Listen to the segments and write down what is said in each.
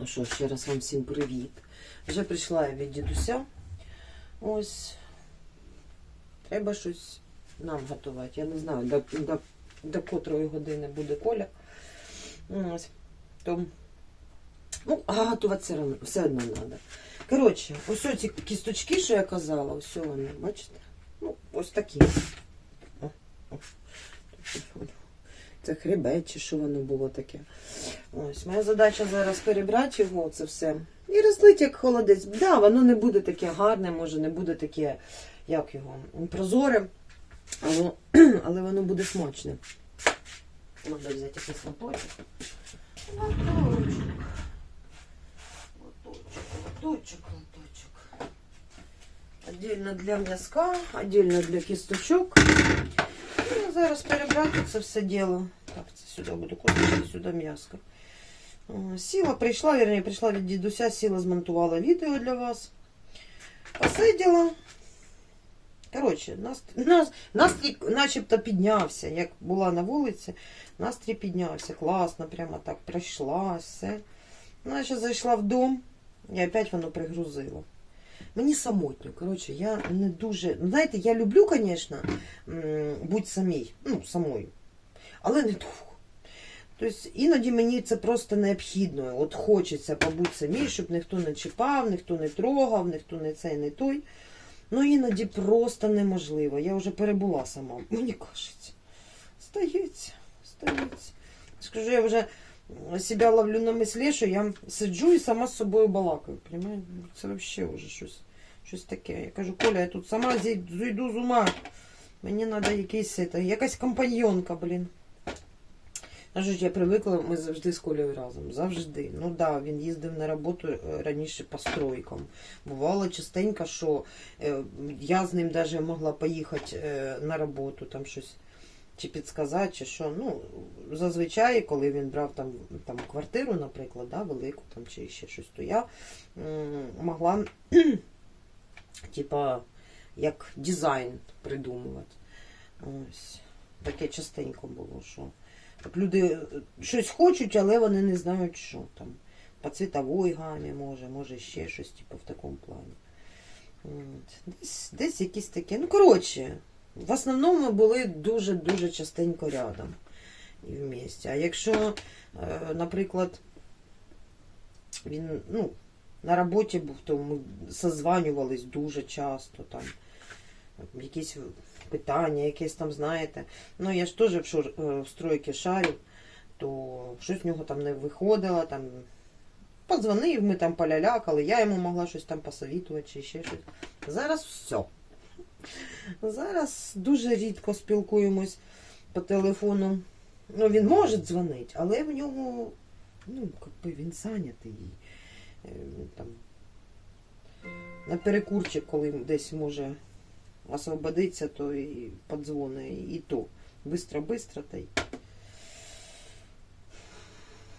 Ну що, ще раз вам всім привіт. Вже прийшла я від дідуся. Ось. Треба щось нам готувати. Я не знаю, до, до, до котрої години буде коля. Ось. То, ну, а готувати все одно треба. Коротше, ось ці кісточки, що я казала, ось вони, бачите? Ну, ось такі. О, о. Це хребет, чи що воно було таке. Ось, моя задача зараз перебрати його, це все. І розлити як холодець. Да, воно не буде таке гарне, може, не буде таке, як його, прозоре, але, але воно буде смачне. Треба взяти якийсь лоточок. Лоточок. Лоточок, лоточок, лоточок. Отдельно для м'язка, отдельно для кісточок. Ну, зараз перебрати це все діло. Так, це сюди буду косточки, сюди м'яско. Сіла прийшла, вірні, прийшла від дідуся, сіла, змонтувала відео для вас. Посиділа. Коротше, настрій, настрій начебто піднявся. Як була на вулиці, настрій піднявся. Класно, прямо так пройшла, все. Наче зайшла в дом, і опять воно пригрузило. Мені самотньо. Коротше, я не дуже. ну, Знаєте, я люблю, звісно, бути самій, ну, самою. Але не довго. Тобто іноді мені це просто необхідно. От хочеться побути самій, щоб ніхто не чіпав, ніхто не трогав, ніхто не цей, не той. Ну іноді просто неможливо. Я вже перебула сама. Мені кажеться. Стається, стається. Скажу, я вже себе ловлю на мислі, що я сиджу і сама з собою балакаю. Понимаєте? Це взагалі вже щось, щось таке. Я кажу, Коля, я тут сама зій- зійду з ума. Мені треба якийсь, якась компаньонка, блін. Кажуть, я привикла, ми завжди з Колею разом. Завжди. Ну да, він їздив на роботу е, раніше по стройкам. Бувало частенько, що е, я з ним навіть могла поїхати е, на роботу, там щось чи підсказати, чи що. Ну, зазвичай, коли він брав там, там квартиру, наприклад, да, велику там, чи ще щось, то я могла, типа, як дизайн придумувати. Ось. Таке частенько було, що. Люди е, щось хочуть, але вони не знають, що там. По цвітовій гамі, може, може ще щось, типу, в такому плані. Десь, десь якісь такі. Ну, коротше, в основному ми були дуже-дуже частенько рядом і в місті. А якщо, е, наприклад, він ну, на роботі був, то ми созванювались дуже часто там. Якісь питання, якесь там, знаєте. Ну, я ж теж в, шур, е, в стройки шарю, то щось в нього там не виходило, там подзвонив, ми там полялякали, я йому могла щось там посовітувати чи ще щось. Зараз все. Зараз дуже рідко спілкуємось по телефону. Ну, він може дзвонити, але в нього, ну, якби він зайнятий. Е, Там, на перекурчик, коли десь може освободиться, то і подзвони, і то. Бистро-бистро та й.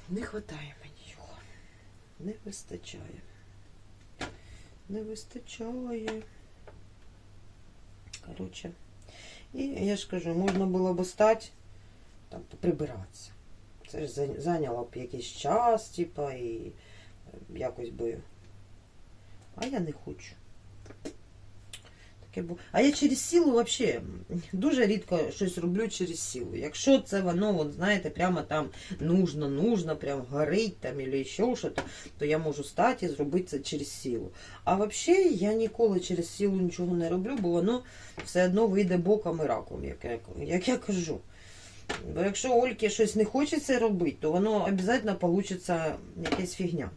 Не вистачає мені його. Не вистачає. Не вистачає. Коротше. І я ж кажу, можна було б стати, там, прибиратися. Це ж зай- зайняло б якийсь час, типа, і е, якось би. А я не хочу. А я через силу взагалі дуже рідко щось роблю через силу. Якщо це воно, от, знаєте, прямо там нужно, нужно, прям горить там або ще щось, то я можу стати і зробити це через силу. А взагалі я ніколи через силу нічого не роблю, бо воно все одно вийде боком і раком, як я, як я кажу. Бо якщо Ольки щось не хочеться робити, то воно обов'язково вийде якась фігня.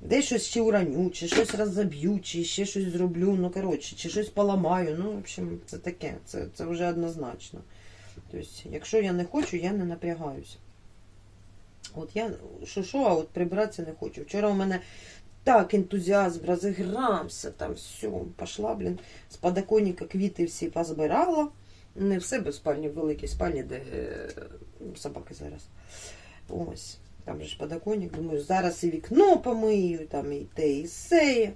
Десь щось ще ураню, чи щось розоб'ю, чи ще щось зроблю, ну коротше, чи щось поламаю. Ну, в общем, це таке, це, це вже однозначно. Тобто, якщо я не хочу, я не напрягаюся. От я що що, а от прибратися не хочу. Вчора у мене так ентузіазм розігрався, там все, пішла, блін, з подоконника квіти всі позбирала. Не в себе спальні, в великій спальні, де е, собаки зараз. Ось. Там же ж подоконник, думаю, зараз і вікно помию, там і те, і сеє.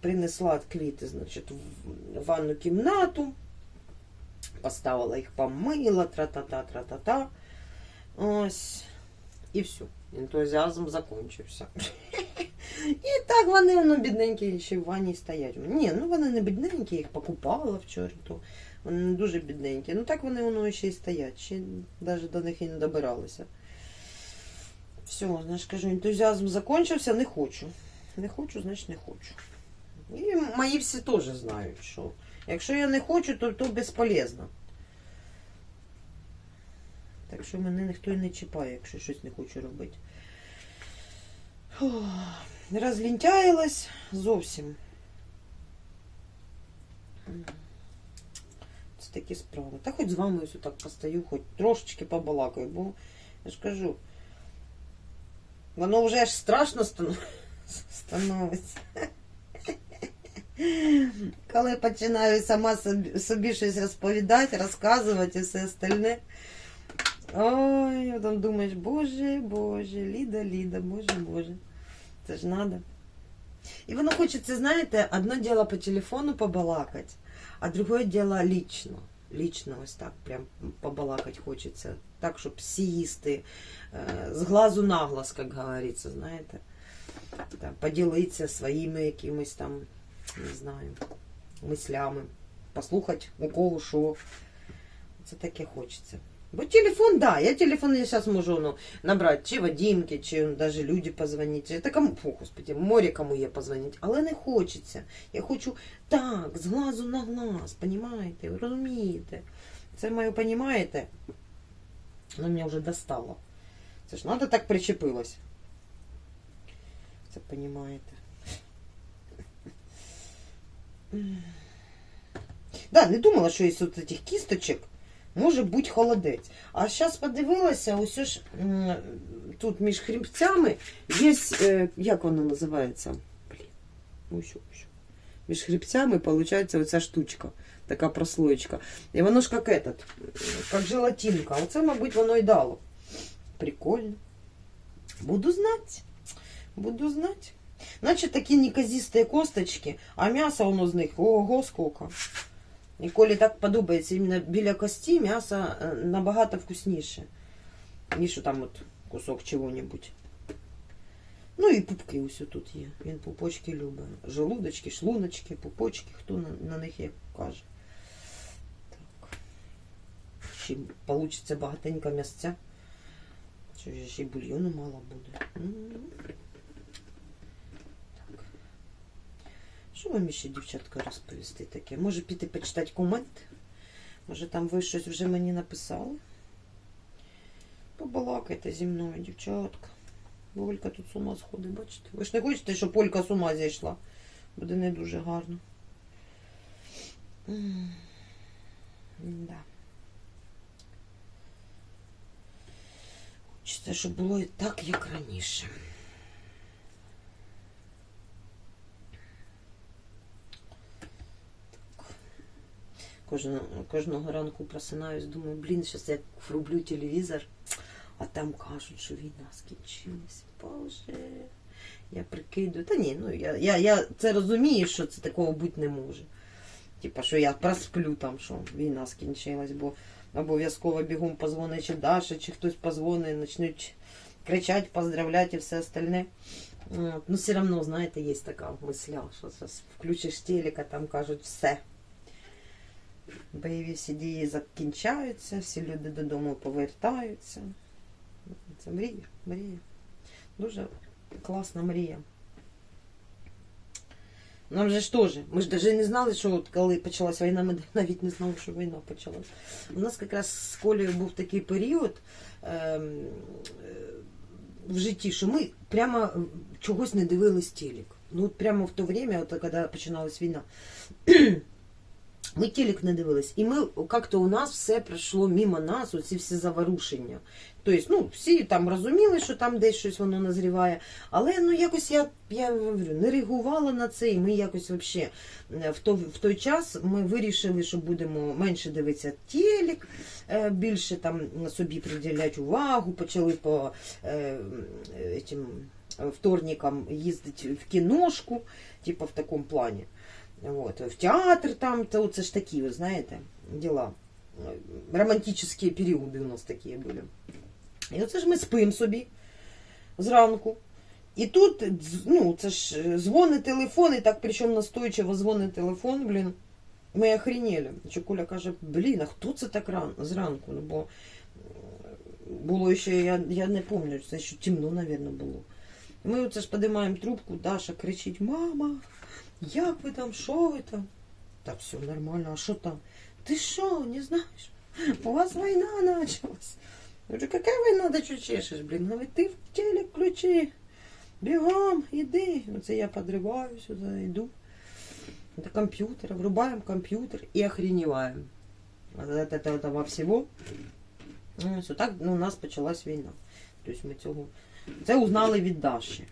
Принесла квіти, значить, в ванну кімнату. Поставила їх, помила, тра-та-та, тра-та-та. Ось. І все. ентузіазм закінчився. І так вони воно бідненькі ще в ванні стоять. Ні, ну вони не бідненькі, їх покупала вчора, то вони не дуже бідненькі. Ну так вони воно ще й стоять, ще навіть до них і не добиралися. Все, знаєш, кажу, ентузіазм закінчився, не хочу. Не хочу, значить не хочу. І мої всі теж знають, що якщо я не хочу, то, то безполезно. Так що мене ніхто і не чіпає, якщо щось не хочу робити. Розлінтяїлась зовсім. Це такі справи. Та хоч з вами ось так постою, хоч трошечки побалакаю, бо я ж кажу, воно вже аж страшно станов- становиться. Коли починаю сама собі, собі щось розповідати, розказувати і все остальне. Ой, там думаєш, боже, боже, Ліда, Ліда, боже, боже. Це ж надо. І воно хочеться, знаєте, одне діло по телефону побалакати, а друге діло лічно. Лічно ось так прям побалакати хочеться. Так, щоб е, з глазу на глаз, як говориться, знаєте. Там, поділитися своїми якимись там, не знаю, мислями, послухати у кого що. Це таке хочеться. Бо телефон, да, я телефон я сейчас можу ну, набрати чи Вадимки, чи даже люди позвонити. Это кому, фу, господи, море кому є позвонити. Але не хочеться. Я хочу так, з глазу на глаз, понімаєте, розумієте. Це моє понімаєте? Воно мене вже достало. Це ж надо так причепилось. Це понімаєте. Да, не думала, що із от цих кісточок може бути холодець. А зараз подивилася, ось ж тут між хребцями є, як воно називається? Блін, ось, ось. Між хребцями виходить оця штучка, така прослоєчка. І воно ж як этот, як желатинка. Оце, мабуть, воно і дало. Прикольно. Буду знати. Буду знати. Значить, такі неказисті косточки, а м'ясо воно з них, ого, сколько. І коли так подобається іменно біля кості, м'ясо е, набагато вкусніше, ніж там от кусок чого-небудь. Ну і пупки ось тут є. Він пупочки любить. Желудочки, шлуночки, пупочки, хто на, на них як каже. Так. Ще вийде багатенько м'ясця. Що ж ще й бульйону мало буде. М. Так. Що вам ще, дівчатка, розповісти таке? Може піти почитати комент? Може там ви щось вже мені написали? Побалакайте зі мною, дівчатка. Бо Олька тут з ума сходить, бачите? Ви ж не хочете, щоб Олька з ума зійшла? Буде не дуже гарно. Да. Хочеться, щоб було і так, як раніше. Кожного, кожного ранку просинаюсь, думаю, блін, зараз я врублю телевізор, а там кажуть, що війна скінчилась. Боже, я прикидую. Та ні, ну я, я, я це розумію, що це такого бути не може. Типа, що я просплю там, що війна скінчилась, бо обов'язково бігом позвонить чи Даша, чи хтось позвонить, почнуть кричати, поздравляти і все остальне. Ну, все одно, знаєте, є така мисля, що зараз включиш телека, там кажуть все. Бойові всі дії закінчаються, всі люди додому повертаються. Це мрія, мрія. Дуже класна мрія. Нам же ж теж, ми ж навіть не знали, що от коли почалась війна, ми навіть не знали, що війна почалась. У нас якраз з Колею був такий період е, в житті, що ми прямо чогось не дивились телек. Ну, от прямо в то время, от, коли починалась війна, ми телек не дивились. І ми як-то у нас все пройшло мимо нас, оці всі заворушення. Тобто, ну, всі там розуміли, що там десь щось воно назріває. Але ну якось я, я говорю, не реагувала на це, і ми якось вообще е, в, то, в той час ми вирішили, що будемо менше дивитися телек, е, більше там собі приділяти увагу, почали по е, этим, вторникам їздити в кіношку, типу в такому плані. Вот. В театр там, то це ж такі, ви знаєте, діла. Романтичні періоди у нас такі були. І оце ж ми спимо собі. зранку. І тут, ну, це ж дзвони телефон, і так причому настойчиво дзвонить телефон, блін. Ми охренели. Чекуля каже, блін, а хто це так рано, зранку? Ну, бо е, було ще, я, я не пам'ятаю, це ще темно, мабуть, було. Ми оце ж підіймаємо трубку, Даша кричить, мама, як ви там, що ви там? Та все нормально, а що там? Ти що, не знаєш? У вас війна почалась. Я говорю, какая війна, да що чешеш, блін? Говорить, ти в телек включи. Бігом, іди. Оце я подриваю сюди, йду. До комп'ютера, врубаємо комп'ютер і охреніваємо. От это, это, этого всего. Ну, ось так ну, у нас почалась війна. Тобто ми цього. Це узнали від Даші.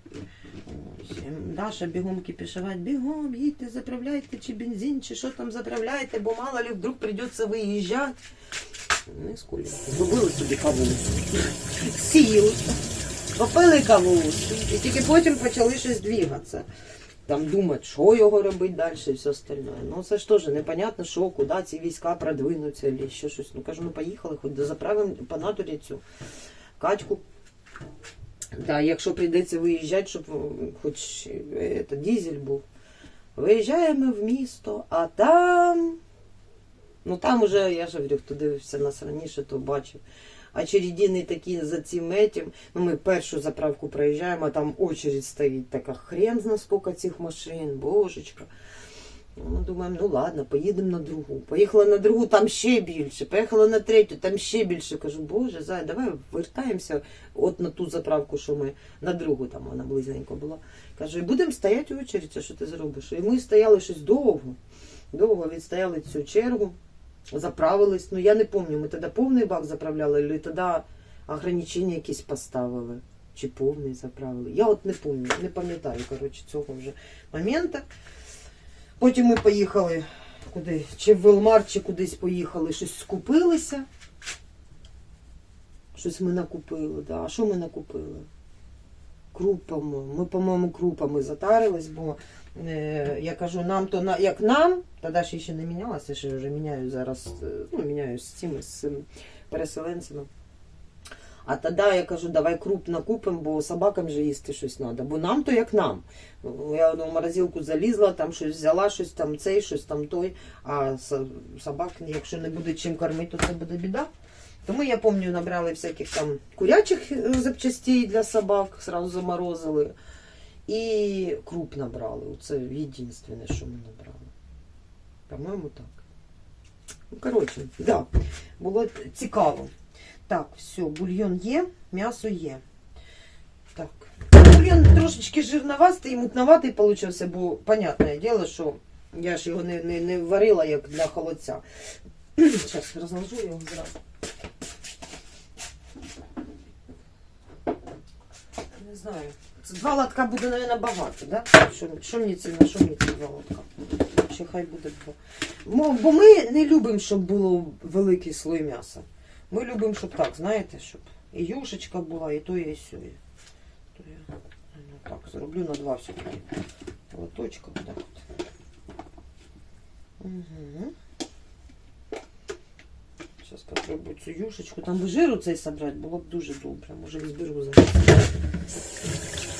Даша бігом кипішувати, бігом, їдьте, заправляйте, чи бензин, чи що там заправляйте, бо мало ли вдруг придеться виїжджати. Ну, скулі. Зробили собі каву. Сіли. Попили каву. І тільки потім почали щось двігатися. Там думати, що його робити далі і все остальне. Ну це ж теж непонятно, що, куди ці війська продвинуться, або ще щось. Ну кажу, ну поїхали, хоч заправимо по натурі цю качку. Да, якщо прийдеться виїжджати, щоб хоч е, це, дізель був. Виїжджаємо в місто, а там. Ну там уже, я ж говорю, хто дивився нас раніше, то бачив. А Очередини такі за цим етім. Ну, ми першу заправку проїжджаємо, а там очередь стоїть така хрен зна скільки цих машин, божечка. Ми думаємо, ну ладно, поїдемо на другу. Поїхала на другу, там ще більше. Поїхала на третю, там ще більше. Кажу, боже, зай, давай вертаємося от на ту заправку, що ми на другу, там вона близенько була. Кажу, і будемо стояти у а що ти зробиш? І ми стояли щось довго. Довго відстояли цю чергу, заправились. Ну я не пам'ятаю, ми тоді повний бак заправляли, або тоді ограничення якісь поставили. Чи повний заправили. Я от не пам'ятаю, не пам'ятаю, коротше, цього вже моменту. Потім ми поїхали куди, чи в Велмар, чи кудись поїхали, щось скупилися. Щось ми накупили, да. А що ми накупили? Крупами. Ми, по-моєму, крупами затарились, бо е, я кажу, нам то на як нам, тоді ще ще не мінялася, ще вже міняю зараз, е, ну, міняю з цими з переселенцями. А тоді я кажу, давай круп накупимо, бо собакам же їсти щось треба. Бо нам то як нам. Ну, Я в морозилку залізла, там щось взяла, щось там цей, щось там той. А собак, якщо не буде чим кормити, то це буде біда. Тому я пам'ятаю, набрали всяких там курячих е, запчастей для собак, сразу заморозили. І круп набрали. Це єдине, що ми набрали. По-моєму, так. Ну, коротше, да, було цікаво. Так, все, бульйон є, м'ясо є. Так. Бульйон трошечки жирноватий і мутноватий получився, бо, понятне діло, що я ж його не, не, не варила як для холодця. Зараз розложу його зразу. Не знаю. Це два лотка буде, мабуть, багато, да? Що, що мені це на що мені це два лотка? Ще хай буде два. Бо ми не любимо, щоб було великий слой м'яса. Ми любимо, щоб так, знаєте, щоб і юшечка була, і то, і сьо. То я ну, так зроблю на два все-таки. Лоточка, так от. Угу. Зараз попробую цю юшечку. Там би жиру цей собрати, було б дуже добре. Може зберу зараз.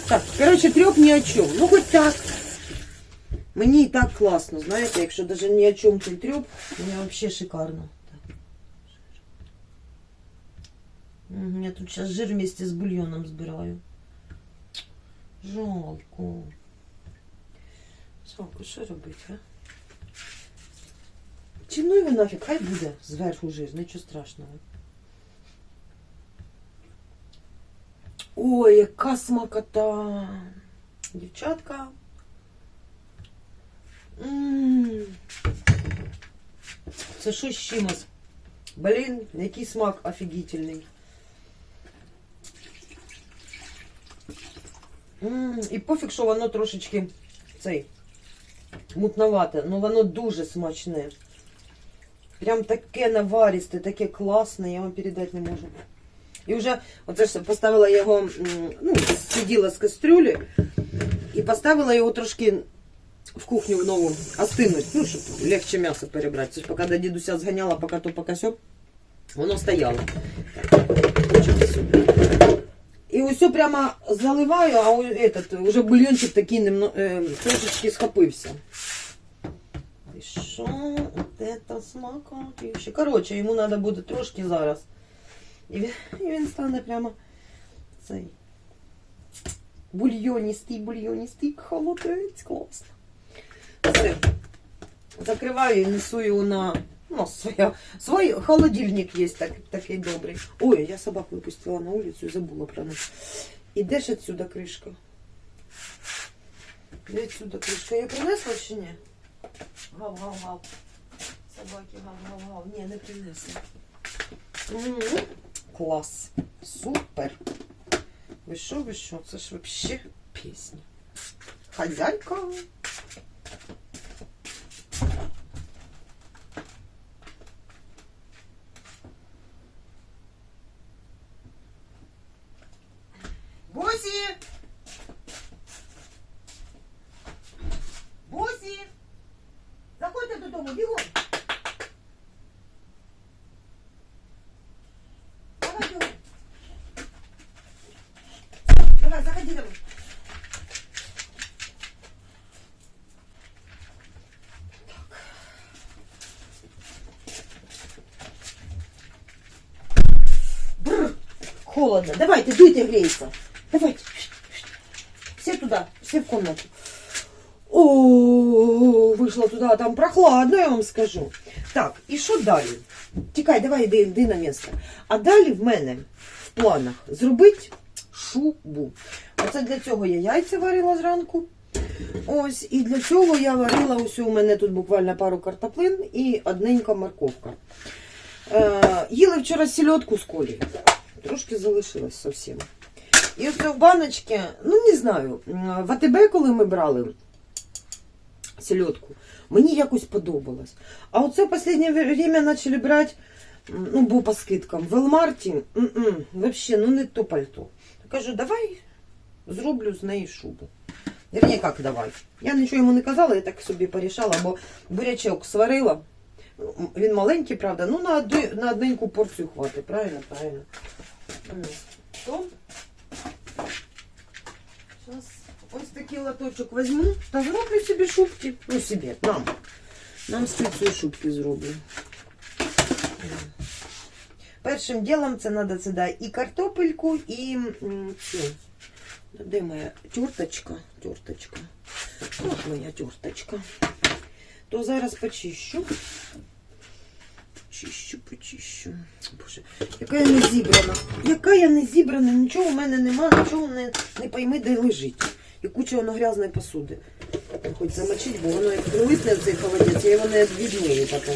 Так, коротше, трьох ні о чому. Ну хоч так. Мені і так класно, знаєте, якщо навіть ні о чому цей трьох, мені взагалі шикарно. Так. Мгм, Я тут сейчас жир вместе с бульоном збираю. Жалко. Жалко, що робити, а? Чи ну його нафіг, хай буде зверху жир, нічого страшного. Ой, яка смакота. Дівчатка. М. Це що з чимось? Блін, який смак офігітельний. І пофіг, що воно трошечки цей мутновате, ну воно дуже смачне. Прям таке наваристе, таке класне, я вам передати не можу. І вже оце ж поставила його, м, ну, сиділа з кастрюлі і поставила його трошки в кухню в нову остинуть, ну, щоб легче м'ясо перебрати. Це ж поки до дідуся зганяла, поки то, поки сьо, воно стояло. Так, хочемо сюди. Ось прямо заливаю, а этот, уже бульончик такий немно, е, трошечки схопився. І що? Это смакотіще. Коротше, йому треба буде трошки зараз. І він, і він стане прямо цей бульйоністий, бульйоністий холодець. Класно. Все. Закриваю і несу його на. Ну, своя, свій холодильник є так, такий добрий. Ой, я собак випустила на вулицю і забула про них. І де ж отсюда кришка? Де отсюда кришка? Я принесла чи ні? Гав-гав-гав. Собаки гав-гав-гав. Ні, не принесла. М, Клас. Супер. Ви що, ви що? Це ж вообще пісня. Хазяйка. Босі! Босі! Заходьте додому, бігом! Давай, бігом! Давай, заходи домой. Бррр, холодно. Давайте, дуйте греется. Давайте. Все туда, все в комнату. О, вийшла туди, а там прохладно, я вам скажу. Так, і що далі? Тікай, давай йди, йди на місце. А далі в мене в планах зробити шубу. Оце для цього я яйця варила зранку. Ось, і для цього я варила ось у мене тут буквально пару картоплин і одненька морковка. Е, їли вчора сільотку з колі. Трошки залишилось зовсім. І оце в баночці, ну не знаю, в АТБ, коли ми брали сельодку, мені якось подобалось. А оце в останнє время почали брати, ну, бо по скидкам, в Елмарті, вообще, ну не то пальто. Кажу, давай зроблю з неї шубу. Вірні, як давай. Я нічого йому не казала, я так собі порішала, бо бурячок сварила. Він маленький, правда, ну на, одну, на одненьку порцію хватить, правильно, правильно. То Сейчас ось такий лоточок візьму та зроблю собі шубки. Ну, собі, нам. Нам з цицею шубки зроблю. Першим ділом це треба сюди і картопельку, і. Де моя тюрточка? Тюрточка. От моя тюрточка. То зараз почищу. Почищу, почищу. Боже, яка я не зібрана. Яка я не зібрана, нічого в мене нема, нічого не, не пойми, де лежить. І куча воно грязної посуди. Хоч замочить, бо воно як прилипне в цей холодець, я його не відмию потім.